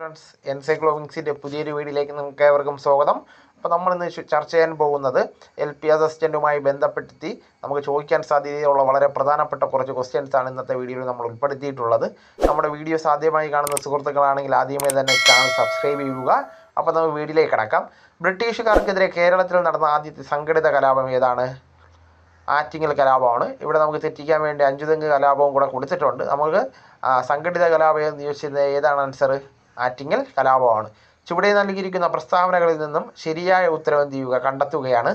Friends എൻസൈക്ലോമിക്സിന്റെ പുതിയൊരു വീഡിയോയിലേക്ക് നിങ്ങൾക്ക് ഏവർക്കും സ്വാഗതം. അപ്പോൾ നമ്മൾ ഇന്ന് ചർച്ച ചെയ്യാൻ പോകുന്നത് എൽ പി അസിസ്റ്റന്റുമായി ബന്ധപ്പെടുത്തി നമുക്ക് ചോദിക്കാൻ സാധ്യതയുള്ള വളരെ പ്രധാനപ്പെട്ട കുറച്ച് ക്വസ്റ്റ്യൻസ് ആണ് ഇന്നത്തെ വീഡിയോയിൽ നമ്മൾ ഉൾപ്പെടുത്തിയിട്ടുള്ളത്. നമ്മുടെ വീഡിയോ ആദ്യമായി കാണുന്ന സുഹൃത്തുക്കളാണെങ്കിൽ ആദ്യമേ തന്നെ ചാനൽ സബ്സ്ക്രൈബ് ചെയ്യുക. അപ്പോൾ നമുക്ക് വീഡിയോയിലേക്ക് കിടക്കാം. ബ്രിട്ടീഷുകാർക്കെതിരെ കേരളത്തിൽ നടന്ന ആദ്യത്തെ സംഘടിത കലാപം ഏതാണ്? ആറ്റിങ്ങൽ കലാപമാണ്. ഇവിടെ നമുക്ക് തെറ്റിക്കാൻ വേണ്ടി അഞ്ചുതെങ്ങ് കലാപവും കൂടെ കൊടുത്തിട്ടുണ്ട്. നമുക്ക് സംഘടിത കലാപം എന്ന് ചോദിച്ചത് ഏതാണ് ആൻസർ ആറ്റിങ്ങൽ കലാപമാണ്. ചുവടെ നൽകിയിരിക്കുന്ന പ്രസ്താവനകളിൽ നിന്നും ശരിയായ ഉത്തരം എന്ത് ചെയ്യുക കണ്ടെത്തുകയാണ്.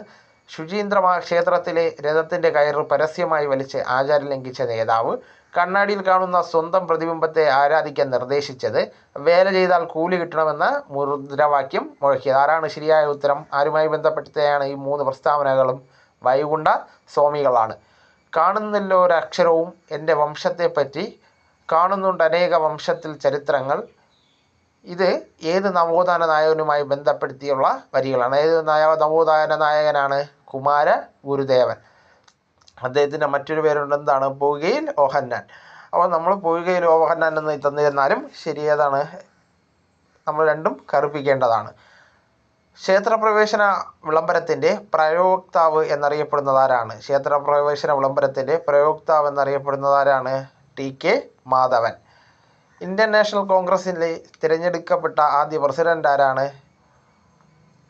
ശുചീന്ദ്ര ക്ഷേത്രത്തിലെ രഥത്തിന്റെ കയറ് പരസ്യമായി വലിച്ച് ആചാരം ലംഘിച്ച നേതാവ് കണ്ണാടിയിൽ കാണുന്ന സ്വന്തം പ്രതിബിംബത്തെ ആരാധിക്കാൻ നിർദ്ദേശിച്ചത് വേല ചെയ്താൽ കൂലി കിട്ടണമെന്ന മുദ്രാവാക്യം മുഴക്കിയത്. ആരാണ് ശരിയായ ഉത്തരം? ആരുമായി ബന്ധപ്പെട്ടതാണ് ഈ മൂന്ന് പ്രസ്താവനകളും വൈകുണ്ഠ സ്വാമികളാണ്. കാണുന്നില്ല ഒരക്ഷരവും എന്റെ വംശത്തെപ്പറ്റി കാണുന്നുണ്ട് അനേക വംശത്തിൽ ചരിത്രങ്ങൾ. ഇത് ഏത് നവോത്ഥാന നായകനുമായി ബന്ധപ്പെടുത്തിയുള്ള വരികളാണ്. ഏത് നയ നവോത്ഥാന നായകനാണ്? കുമാര ഗുരുദേവൻ. അദ്ദേഹത്തിന്റെ മറ്റൊരു പേരുണ്ട്. എന്താണ്? പൊയ്കയിൽ ഓഹന്നാൻ. അപ്പോൾ നമ്മൾ പൊയ്കയിൽ ഓഹന്നാൻ എന്ന് തന്നിരുന്നാലും ശരി ഏതാണ്? നമ്മൾ രണ്ടും കറുപ്പിക്കേണ്ടതാണ്. ക്ഷേത്രപ്രവേശന വിളംബരത്തിന്റെ പ്രയോക്താവ് എന്നറിയപ്പെടുന്നത് ആരാണ്? ക്ഷേത്രപ്രവേശന വിളംബരത്തിന്റെ പ്രയോക്താവ് എന്നറിയപ്പെടുന്നത് ആരാണ്? T K Madhavan. Indian national കോൺഗ്രസിലെ തിരഞ്ഞെടുക്കപ്പെട്ട ആദ്യ പ്രസിഡന്റ് ആരാണ്?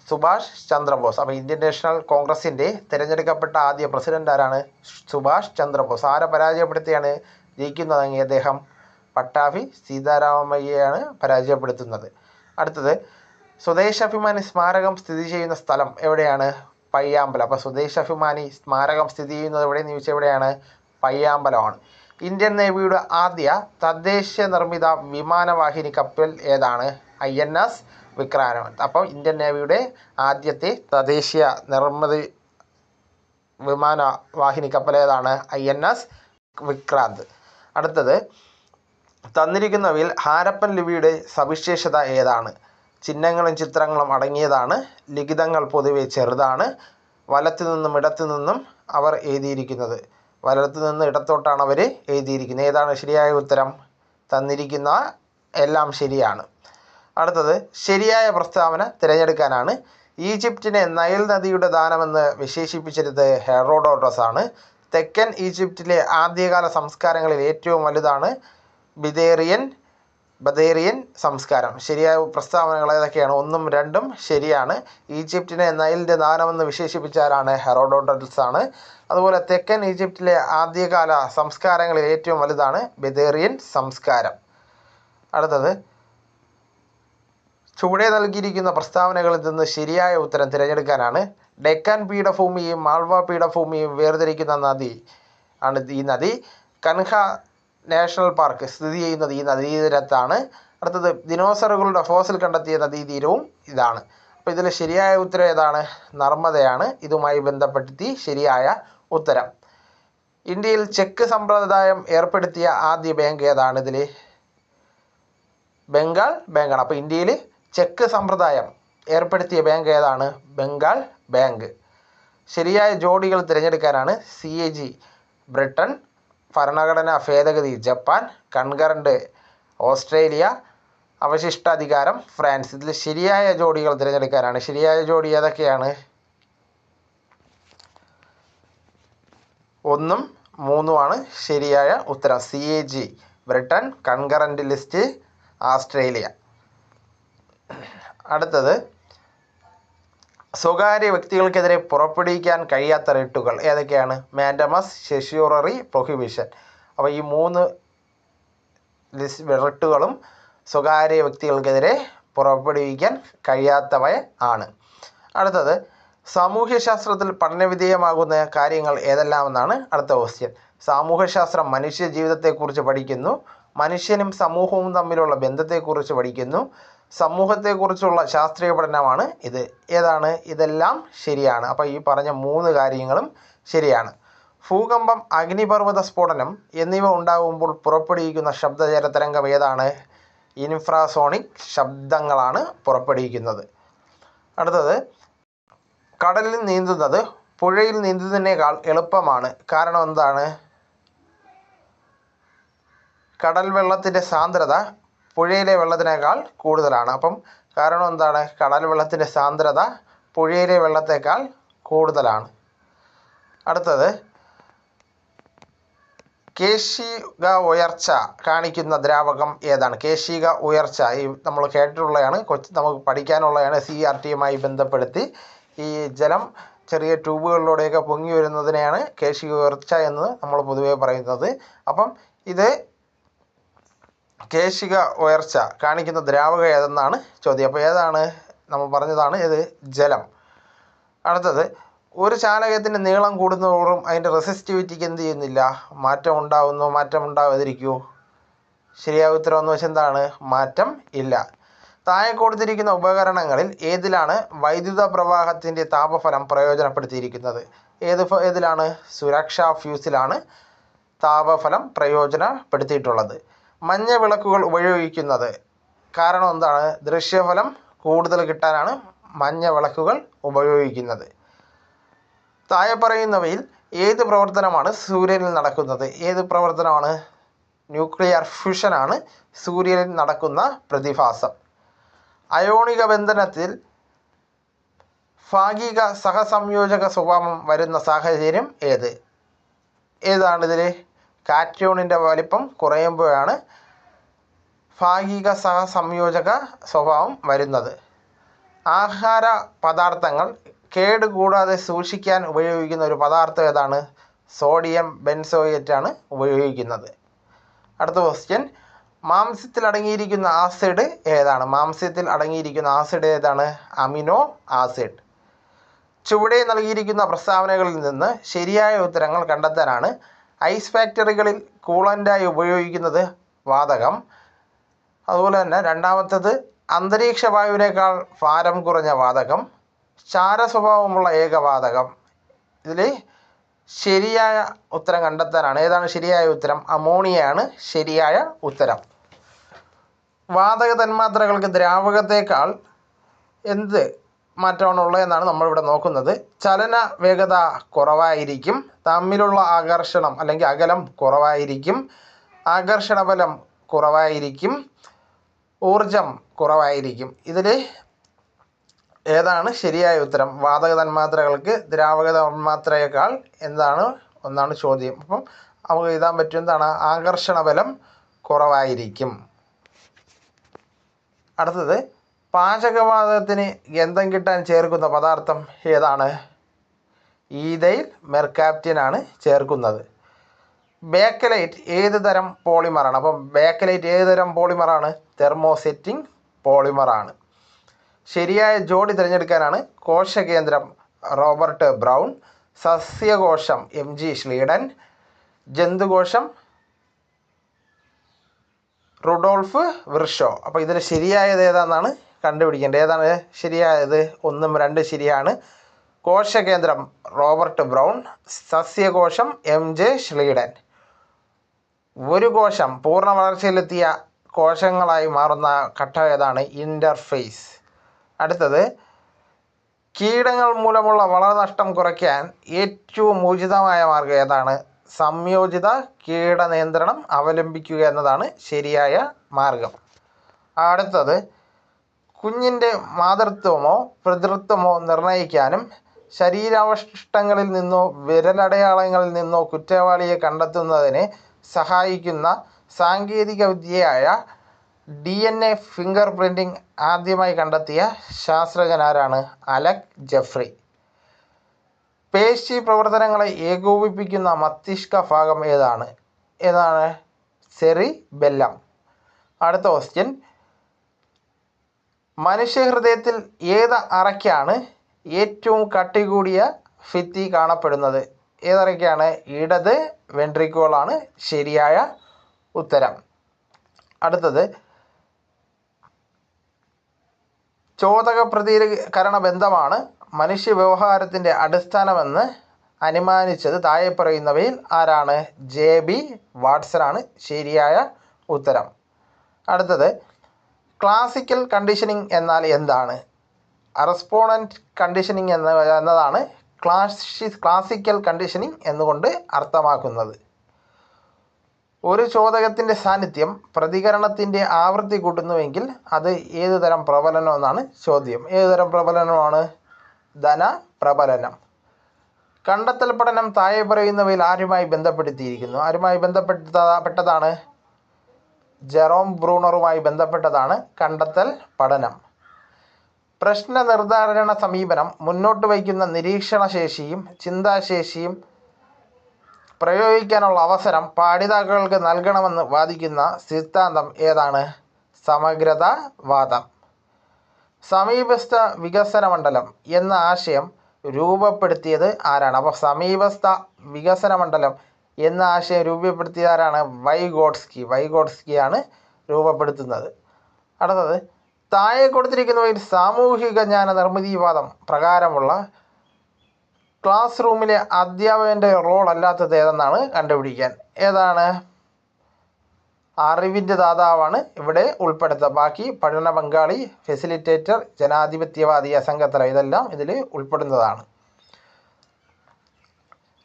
സുഭാഷ് ചന്ദ്രബോസ്. അപ്പോൾ ഇന്ത്യൻ നാഷണൽ കോൺഗ്രസിന്റെ തിരഞ്ഞെടുക്കപ്പെട്ട ആദ്യ പ്രസിഡന്റ് ആരാണ്? സുഭാഷ് ചന്ദ്രബോസ്. ആരെ പരാജയപ്പെടുത്തിയാണ് ജയിക്കുന്നതെങ്കിൽ അദ്ദേഹം? പട്ടാഭി സീതാരാമയ്യയാണ് പരാജയപ്പെടുത്തുന്നത്. അടുത്തത് സ്വദേശാഭിമാനി സ്മാരകം സ്ഥിതി ചെയ്യുന്ന സ്ഥലം എവിടെയാണ്? പയ്യാമ്പലം. അപ്പോൾ സ്വദേശാഭിമാനി സ്മാരകം സ്ഥിതി ചെയ്യുന്നത് എവിടെയെന്ന് ചോദിച്ചാൽ എവിടെയാണ്? പയ്യാമ്പലമാണ്. ഇന്ത്യൻ നേവിയുടെ ആദ്യ തദ്ദേശ നിർമ്മിത വിമാനവാഹിനി കപ്പൽ ഏതാണ്? ഐ എൻ എസ് വിക്രാന്ത് അപ്പം ഇന്ത്യൻ നേവിയുടെ ആദ്യത്തെ തദ്ദേശീയ നിർമ്മിത വിമാനവാഹിനി കപ്പൽ ഏതാണ്? I N S Vikrant. അടുത്തത് തന്നിരിക്കുന്നവയിൽ ഹാരപ്പൻ ലിപിയുടെ സവിശേഷത ഏതാണ്? ചിഹ്നങ്ങളും ചിത്രങ്ങളും അടങ്ങിയതാണ്. ലിഖിതങ്ങൾ പൊതുവെ ചെറുതാണ്. വലത്തു നിന്നും ഇടത്തു നിന്നും അവർ എഴുതിയിരിക്കുന്നത്. വലത്തു നിന്ന് ഇടത്തോട്ടാണ് അവർ എഴുതിയിരിക്കുന്നത്. ഏതാണ് ശരിയായ ഉത്തരം? തന്നിരിക്കുന്ന എല്ലാം ശരിയാണ്. അടുത്തത് ശരിയായ പ്രസ്താവന തിരഞ്ഞെടുക്കാനാണ് ഈജിപ്തിനെ നൈൽ നദിയുടെ ദാനമെന്ന് വിശേഷിപ്പിച്ചിരുന്നത് ഹെറോഡോട്ടസ് ആണ് തെക്കൻ ഈജിപ്തിലെ ആദ്യകാല സംസ്കാരങ്ങളിൽ ഏറ്റവും വലുതാണ് ബിദേറിയൻ ബദേറിയൻ സംസ്കാരം. ശരിയായ പ്രസ്താവനകൾ ഏതൊക്കെയാണ്? ഒന്നും രണ്ടും ശരിയാണ്. ഈജിപ്തിനെ നൈലിന്റെ ദാനമെന്ന് വിശേഷിപ്പിച്ച ആരാണ്? ഹെറോഡോട്ടൽസ് ആണ്. അതുപോലെ തെക്കൻ ഈജിപ്തിലെ ആദ്യകാല സംസ്കാരങ്ങളിൽ ഏറ്റവും വലുതാണ് ബദേറിയൻ സംസ്കാരം. അടുത്തത് ചുവടെ നൽകിയിരിക്കുന്ന പ്രസ്താവനകളിൽ നിന്ന് ശരിയായ ഉത്തരം തിരഞ്ഞെടുക്കാനാണ്. ഡെക്കാൻ പീഠഭൂമിയും മാൾവ പീഠഭൂമിയും വേർതിരിക്കുന്ന നദി ആണ് ഈ നദി. കൻഹ നാഷണൽ പാർക്ക് സ്ഥിതി ചെയ്യുന്നത് ഈ നദീതീരത്താണ്. അടുത്തത് ദിനോസറുകളുടെ ഫോസിൽ കണ്ടെത്തിയ നദീതീരവും ഇതാണ്. അപ്പോൾ ഇതിൽ ശരിയായ ഉത്തരം ഏതാണ്? നർമ്മദയാണ്. ഇതുമായി ബന്ധപ്പെടുത്തി ശരിയായ ഉത്തരം. ഇന്ത്യയിൽ ചെക്ക് സമ്പ്രദായം ഏർപ്പെടുത്തിയ ആദ്യ ബാങ്ക് ഏതാണ് ഇതിൽ ബംഗാൾ ബാങ്കാണ് അപ്പോൾ ഇന്ത്യയിൽ ചെക്ക് സമ്പ്രദായം ഏർപ്പെടുത്തിയ ബാങ്ക് ഏതാണ്? ബംഗാൾ ബാങ്ക് ശരിയായ ജോഡികൾ തിരഞ്ഞെടുക്കാനാണ് സി എ ജി ബ്രിട്ടൻ ഭരണഘടനാ ഭേദഗതി ജപ്പാൻ കൺകറന്റ് ഓസ്ട്രേലിയ അവശിഷ്ടാധികാരം ഫ്രാൻസ്. ഇതിൽ ശരിയായ ജോഡികൾ തിരഞ്ഞെടുക്കാനാണ്. ശരിയായ ജോഡി ഏതൊക്കെയാണ്? ഒന്നും മൂന്നുമാണ് ശരിയായ ഉത്തരം. C A G Britain concurrent list Australia. അടുത്തത് സ്വകാര്യ വ്യക്തികൾക്കെതിരെ പുറപ്പെടുവിക്കാൻ കഴിയാത്ത റിട്ടുകൾ ഏതൊക്കെയാണ്? Mandamus certiorari prohibition. അപ്പോൾ ഈ മൂന്ന് ലിസ്റ്റ് റിട്ടുകളും സ്വകാര്യ വ്യക്തികൾക്കെതിരെ പുറപ്പെടുവിക്കാൻ കഴിയാത്തവ ആണ്. അടുത്തത് സാമൂഹ്യശാസ്ത്രത്തിൽ പഠനവിധേയമാകുന്ന കാര്യങ്ങൾ ഏതെല്ലാമെന്നാണ് അടുത്ത ക്വസ്റ്റ്യൻ സാമൂഹ്യശാസ്ത്രം മനുഷ്യ ജീവിതത്തെക്കുറിച്ച് പഠിക്കുന്നു. മനുഷ്യനും സമൂഹവും തമ്മിലുള്ള ബന്ധത്തെക്കുറിച്ച് പഠിക്കുന്നു. സമൂഹത്തെക്കുറിച്ചുള്ള ശാസ്ത്രീയ പഠനമാണ് ഇത്. ഏതാണ്? ഇതെല്ലാം ശരിയാണ്. അപ്പോൾ ഈ പറഞ്ഞ മൂന്ന് കാര്യങ്ങളും ശരിയാണ്. ഭൂകമ്പം അഗ്നിപർവത സ്ഫോടനം എന്നിവ ഉണ്ടാകുമ്പോൾ പുറപ്പെടുവിക്കുന്ന ശബ്ദജല തരംഗം ഏതാണ്? ഇൻഫ്രാസോണിക് ശബ്ദങ്ങളാണ് പുറപ്പെടുവിക്കുന്നത്. അടുത്തത് കടലിൽ നീന്തുന്നത് പുഴയിൽ നീന്തുന്നതിനേക്കാൾ എളുപ്പമാണ്. കാരണം എന്താണ്? കടൽ വെള്ളത്തിന്റെ സാന്ദ്രത പുഴയിലെ വെള്ളത്തിനേക്കാൾ കൂടുതലാണ്. അപ്പം കാരണം എന്താണ്? കടൽ വെള്ളത്തിന്റെ സാന്ദ്രത പുഴയിലെ വെള്ളത്തേക്കാൾ കൂടുതലാണ്. അടുത്തത് കേശിക ഉയർച്ച കാണിക്കുന്ന ദ്രാവകം ഏതാണ്? കേശിക ഉയർച്ച ഈ നമ്മൾ കേട്ടിട്ടുള്ളതാണ് കൊച്ച് നമുക്ക് പഠിക്കാനുള്ളതാണ് സി ആർ ടിയുമായി ബന്ധപ്പെടുത്തി. ഈ ജലം ചെറിയ ട്യൂബുകളിലൂടെയൊക്കെ പൊങ്ങി വരുന്നതിനെയാണ് കേശിക ഉയർച്ച എന്ന് നമ്മൾ പൊതുവേ പറയുന്നത്. അപ്പം ഇത് കേശിക ഉയർച്ച കാണിക്കുന്ന ദ്രാവകം ഏതെന്നാണ് ചോദ്യം. അപ്പോൾ ഏതാണ്? നമ്മൾ പറഞ്ഞതാണ് ഇത് ജലം. അടുത്തത് ഒരു ചാലകത്തിന്റെ നീളം കൂടുന്നതോറും അതിന്റെ റെസിസ്റ്റിവിറ്റിക്ക് എന്ത് ചെയ്യുന്നില്ല? മാറ്റം ഉണ്ടാവുന്നു മാറ്റം ഉണ്ടാവാതിരിക്കൂ ശരിയായ ഉത്തരം എന്ന് വെച്ചാൽ എന്താണ്? മാറ്റം ഇല്ല. താഴെ കൊടുത്തിരിക്കുന്ന ഉപകരണങ്ങളിൽ ഏതിലാണ് വൈദ്യുത പ്രവാഹത്തിന്റെ താപഫലം പ്രയോജനപ്പെടുത്തിയിരിക്കുന്നത്? ഏത് ഏതിലാണ്? സുരക്ഷാ ഫ്യൂസിലാണ് താപഫലം പ്രയോജനപ്പെടുത്തിയിട്ടുള്ളത്. മഞ്ഞ വിളക്കുകൾ ഉപയോഗിക്കുന്നത്. കാരണം എന്താണ്? ദൃശ്യഫലം കൂടുതൽ കിട്ടാനാണ് മഞ്ഞ വിളക്കുകൾ ഉപയോഗിക്കുന്നത്. താഴെ പറയുന്നവയിൽ ഏത് പ്രവർത്തനമാണ് സൂര്യനിൽ നടക്കുന്നത്? ഏത് പ്രവർത്തനമാണ്? ന്യൂക്ലിയർ ഫ്യൂഷനാണ് സൂര്യനിൽ നടക്കുന്ന പ്രതിഭാസം. അയോണിക ബന്ധനത്തിൽ ഭാഗിക സഹസംയോജക സ്വഭാവം വരുന്ന സാഹചര്യം ഏത്? ഏതാണിതിൽ കാറ്റോണിന്റെ വലിപ്പം കുറയുമ്പോഴാണ് ഭാഗിക സഹസംയോജക സ്വഭാവം വരുന്നത്. ആഹാര പദാർത്ഥങ്ങൾ കേടുകൂടാതെ സൂക്ഷിക്കാൻ ഉപയോഗിക്കുന്ന ഒരു പദാർത്ഥം ഏതാണ്? സോഡിയം ബെൻസോയേറ്റ് ആണ് ഉപയോഗിക്കുന്നത്. അടുത്ത ക്വസ്റ്റ്യൻ മാംസ്യത്തിൽ അടങ്ങിയിരിക്കുന്ന ആസിഡ് ഏതാണ്? മാംസ്യത്തിൽ അടങ്ങിയിരിക്കുന്ന ആസിഡ് ഏതാണ്? Amino acid. ചുവടെ നൽകിയിരിക്കുന്ന പ്രസ്താവനകളിൽ നിന്ന് ശരിയായ ഉത്തരങ്ങൾ കണ്ടെത്താനാണ് ഐസ് ഫാക്ടറികളിൽ കൂളന്റായി ഉപയോഗിക്കുന്നത് വാതകം. അതുപോലെ തന്നെ രണ്ടാമത്തേത് അന്തരീക്ഷ വായുവിനേക്കാൾ ഭാരം കുറഞ്ഞ വാതകം. ചാര സ്വഭാവമുള്ള ഏകവാതകം ഇതിൽ ശരിയായ ഉത്തരം കണ്ടെത്താനാണ്. ഏതാണ് ശരിയായ ഉത്തരം? അമോണിയയാണ് ശരിയായ ഉത്തരം. വാതക തന്മാത്രകൾക്ക് ദ്രാവകത്തേക്കാൾ എന്ത് മാറ്റമാണ് എന്നാണ് നമ്മളിവിടെ നോക്കുന്നത്. ചലന വേഗത കുറവായിരിക്കും. തമ്മിലുള്ള ആകർഷണം അല്ലെങ്കിൽ അകലം കുറവായിരിക്കും. ആകർഷണ ബലം കുറവായിരിക്കും. ഊർജം കുറവായിരിക്കും. ഇതിൽ ഏതാണ് ശരിയായ ഉത്തരം? വാതക തന്മാത്രകൾക്ക് ദ്രാവക തന്മാത്രയേക്കാൾ എന്താണ്? ഒന്നാണ് ചോദ്യം. അപ്പം നമുക്ക് എഴുതാൻ പറ്റും എന്താണ്? ആകർഷണ ബലം കുറവായിരിക്കും. അടുത്തത് പാചകവാതകത്തിന് ഗന്ധം കിട്ടാൻ ചേർക്കുന്ന പദാർത്ഥം ഏതാണ്? ഈതയിൽ മെർക്കാപ്റ്റിനാണ് ചേർക്കുന്നത്. ബേക്കലൈറ്റ് ഏത് തരം പോളിമറാണ് അപ്പം ബേക്കലൈറ്റ് ഏത് തരം പോളിമറാണ് തെർമോസെറ്റിംഗ് പോളിമറാണ് ശരിയായ ജോഡി തിരഞ്ഞെടുക്കാനാണ് കോശകേന്ദ്രം റോബർട്ട് ബ്രൗൺ സസ്യകോശം എം ജി ശ്ലീഡൻ ജന്തുകോശം റുഡോൾഫ് വിർഷോ അപ്പോൾ ഇതിൽ ശരിയായത് ഏതാണെന്നാണ് കണ്ടുപിടിക്കേണ്ടത്. ഏതാണ്? ശരിയായത്? ഒന്നും രണ്ട് ശരിയാണ്. കോശകേന്ദ്രം റോബർട്ട് ബ്രൗൺ സസ്യകോശം എം ജെ ഷ്ലീഡൻ ഒരു കോശം പൂർണ വളർച്ചയിലെത്തിയ കോശങ്ങളായി മാറുന്ന ഘട്ടം ഏതാണ്? ഇന്റർഫേസ് അടുത്തത് കീടങ്ങൾ മൂലമുള്ള വളർനഷ്ടം കുറയ്ക്കാൻ ഏറ്റവും ഉചിതമായ മാർഗം ഏതാണ്? സംയോജിത കീടനിയന്ത്രണം അവലംബിക്കുക എന്നതാണ് ശരിയായ മാർഗം. അടുത്തത് കുഞ്ഞിന്റെ മാതൃത്വമോ പിതൃത്വമോ നിർണയിക്കാനും ശരീരാവശിഷ്ടങ്ങളിൽ നിന്നോ വിരലടയാളങ്ങളിൽ നിന്നോ കുറ്റവാളിയെ കണ്ടെത്തുന്നതിന് സഹായിക്കുന്ന സാങ്കേതിക വിദ്യയായ D N A fingerprinting ആദ്യമായി കണ്ടെത്തിയ ശാസ്ത്രജ്ഞനാരാണ് അലക് ജെഫ്രി. പേശി പ്രവർത്തനങ്ങളെ ഏകോപിപ്പിക്കുന്ന മസ്തിഷ്ക ഭാഗം ഏതാണ്? ഏതാണ്? സെറി ബെല്ലം അടുത്ത ക്വസ്റ്റ്യൻ മനുഷ്യഹൃദയത്തിൽ ഏത് അറയ്ക്കാണ് ഏറ്റവും കട്ടി കൂടിയ ഭിത്തി കാണപ്പെടുന്നത്? ഏതറയ്ക്കാണ് ഇടത് വെൻട്രിക്കോളാണ് ശരിയായ ഉത്തരം. അടുത്തത് ചോദക പ്രതികരണ ബന്ധമാണ് മനുഷ്യ വ്യവഹാരത്തിന്റെ അടിസ്ഥാനമെന്ന് അനുമാനിച്ചത്. താഴെ പറയുന്നവയിൽ ആരാണ്? ജെ ബി വാട്സനാണ് ശരിയായ ഉത്തരം. അടുത്തത് ക്ലാസിക്കൽ കണ്ടീഷനിങ് എന്നാൽ എന്താണ്? റെസ്പോണന്റ് കണ്ടീഷനിങ് എന്ന എന്നതാണ് ക്ലാഷി ക്ലാസിക്കൽ കണ്ടീഷനിങ് എന്നുകൊണ്ട് അർത്ഥമാക്കുന്നത്. ഒരു ചോദകത്തിന്റെ സാന്നിധ്യം പ്രതികരണത്തിന്റെ ആവൃത്തി കൂട്ടുന്നുവെങ്കിൽ അത് ഏത് തരം പ്രബലനം എന്നാണ് ചോദ്യം. ഏത് തരം പ്രബലനമാണ്? ധന പ്രബലനം. കണ്ടെത്തൽ പഠനം താഴെ പറയുന്നവയിൽ ആരുമായി ബന്ധപ്പെടുത്തിയിരിക്കുന്നു? ആരുമായി ബന്ധപ്പെട്ട പെട്ടതാണ്? ജെറോം ബ്രൂണറുമായി ബന്ധപ്പെട്ടതാണ് കണ്ടെത്തൽ പഠനം. പ്രശ്ന നിർദ്ധാരണ സമീപനം മുന്നോട്ട് വയ്ക്കുന്ന നിരീക്ഷണശേഷിയും ചിന്താശേഷിയും പ്രയോഗിക്കാനുള്ള അവസരം പാഠിതാക്കൾക്ക് നൽകണമെന്ന് വാദിക്കുന്ന സിദ്ധാന്തം ഏതാണ്? സമഗ്രതാവാദം. സമീപസ്ഥ വികസന മണ്ഡലം എന്ന ആശയം രൂപപ്പെടുത്തിയത് ആരാണ്? അപ്പോൾ സമീപസ്ഥ വികസന മണ്ഡലം എന്ന ആശയം രൂപപ്പെടുത്തിയ ആരാണ് വൈഗോഡ്സ്കി. വൈഗോഡ്സ്കിയാണ് രൂപപ്പെടുത്തുന്നത്. അടുത്തത് താഴെ കൊടുത്തിരിക്കുന്നവയിൽ സാമൂഹിക ജ്ഞാന നിർമ്മിതിവാദം പ്രകാരമുള്ള ക്ലാസ് റൂമിലെ അധ്യാപകന്റെ റോൾ അല്ലാത്തത് ഏതെന്നാണ് കണ്ടുപിടിക്കാൻ? ഏതാണ്? അറിവിന്റെ ദാതാവാണ് ഇവിടെ ഉൾപ്പെടുത്തുക ബാക്കി പഠന പങ്കാളി ഫെസിലിറ്റേറ്റർ ജനാധിപത്യവാദി അസംഗത്തല ഇതെല്ലാം ഇതിൽ ഉൾപ്പെടുന്നതാണ്.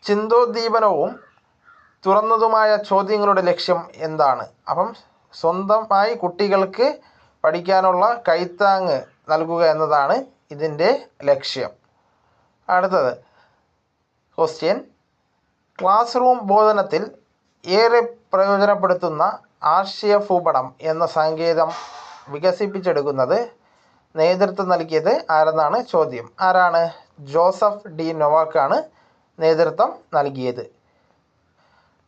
ചിന്തോദ്ദീപനവും തുറന്നതുമായ ചോദ്യങ്ങളുടെ ലക്ഷ്യം എന്താണ്? അപ്പം സ്വന്തമായി കുട്ടികൾക്ക് പഠിക്കാനുള്ള കൈത്താങ്ങ് നൽകുക എന്നതാണ് ഇതിന്റെ ലക്ഷ്യം. അടുത്തത് ക്വസ്റ്റ്യൻ ക്ലാസ് റൂം ബോധനത്തിൽ ഏറെ പ്രയോജനപ്പെടുത്തുന്ന ആശയ ഭൂപടം എന്ന സങ്കേതം വികസിപ്പിച്ചെടുക്കുന്നത് നേതൃത്വം നൽകിയത് ആരെന്നാണ് ചോദ്യം? ആരാണ്? ജോസഫ് ഡി നൊവാക്കാണ് നേതൃത്വം നൽകിയത്.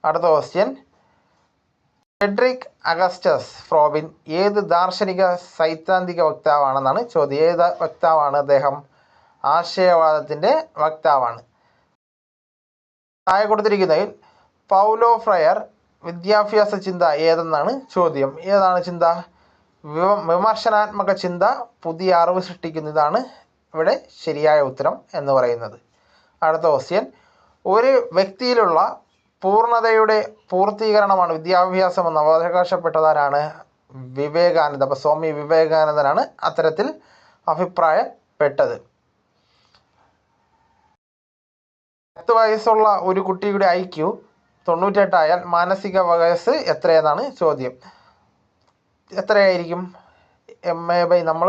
അടുത്ത ക്വസ്റ്റ്യൻ ഫെഡറിക് അഗസ്റ്റസ് ഫ്രോബിൻ ഏത് ദാർശനിക സൈദ്ധാന്തിക വക്താവാണെന്നാണ് ചോദ്യം. ഏത് വക്താവാണ് അദ്ദേഹം? ആശയവാദത്തിന്റെ വക്താവാണ്. താഴെ കൊടുത്തിരിക്കുന്നതിൽ പൗലോ ഫ്രയർ വിദ്യാഭ്യാസ ചിന്ത ഏതെന്നാണ് ചോദ്യം. ഏതാണ് ചിന്ത? വിമർശനാത്മക ചിന്ത പുതിയ അറിവ് സൃഷ്ടിക്കുന്നതാണ് ഇവിടെ ശരിയായ ഉത്തരം എന്ന് പറയുന്നത്. അടുത്ത ക്വസ്റ്റ്യൻ ഒരു വ്യക്തിയിലുള്ള പൂർണതയുടെ പൂർത്തീകരണമാണ് വിദ്യാഭ്യാസം എന്ന് അവകാശപ്പെട്ടതാരാണ് വിവേകാനന്ദ. അപ്പോൾ സ്വാമി വിവേകാനന്ദനാണ് അത്തരത്തിൽ അഭിപ്രായപ്പെട്ടത്. പത്ത് വയസ്സുള്ള ഒരു കുട്ടിയുടെ ഐ ക്യു തൊണ്ണൂറ്റെട്ടായാൽ മാനസിക വയസ്സ് എത്രയെന്നാണ് ചോദ്യം. എത്രയായിരിക്കും? എം എ ബൈ നമ്മൾ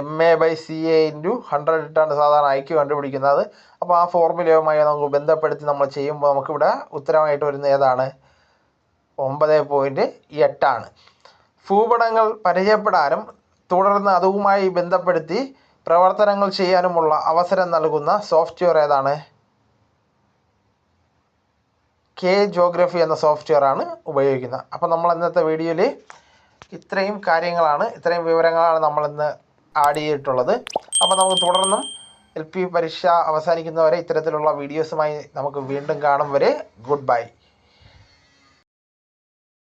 M A by C A into hundred ഇട്ടാണ് സാധാരണ ഐ ക്യു കണ്ടുപിടിക്കുന്നത്. അപ്പോൾ ആ ഫോർമുലയുമായി നമുക്ക് ബന്ധപ്പെടുത്തി നമ്മൾ ചെയ്യുമ്പോൾ നമുക്കിവിടെ ഉത്തരമായിട്ട് വരുന്ന ഏതാണ്? ഒമ്പത് പോയിന്റ് എട്ടാണ് ഭൂപടങ്ങൾ പരിചയപ്പെടാനും തുടർന്ന് അതുമായി ബന്ധപ്പെടുത്തി പ്രവർത്തനങ്ങൾ ചെയ്യാനുമുള്ള അവസരം നൽകുന്ന സോഫ്റ്റ്വെയർ ഏതാണ്? കെ ജോഗ്രഫി എന്ന സോഫ്റ്റ്വെയർ ആണ് ഉപയോഗിക്കുന്നത്. അപ്പോൾ നമ്മൾ ഇന്നത്തെ വീഡിയോയിൽ ഇത്രയും കാര്യങ്ങളാണ് ഇത്രയും വിവരങ്ങളാണ് നമ്മളിന്ന് ആഡ് ചെയ്തിട്ടുള്ളത്. അപ്പോൾ നമുക്ക് തുടർന്നും എൽ പരീക്ഷ അവസാനിക്കുന്നവരെ ഇത്തരത്തിലുള്ള വീഡിയോസുമായി നമുക്ക് വീണ്ടും കാണും വരെ. Good bye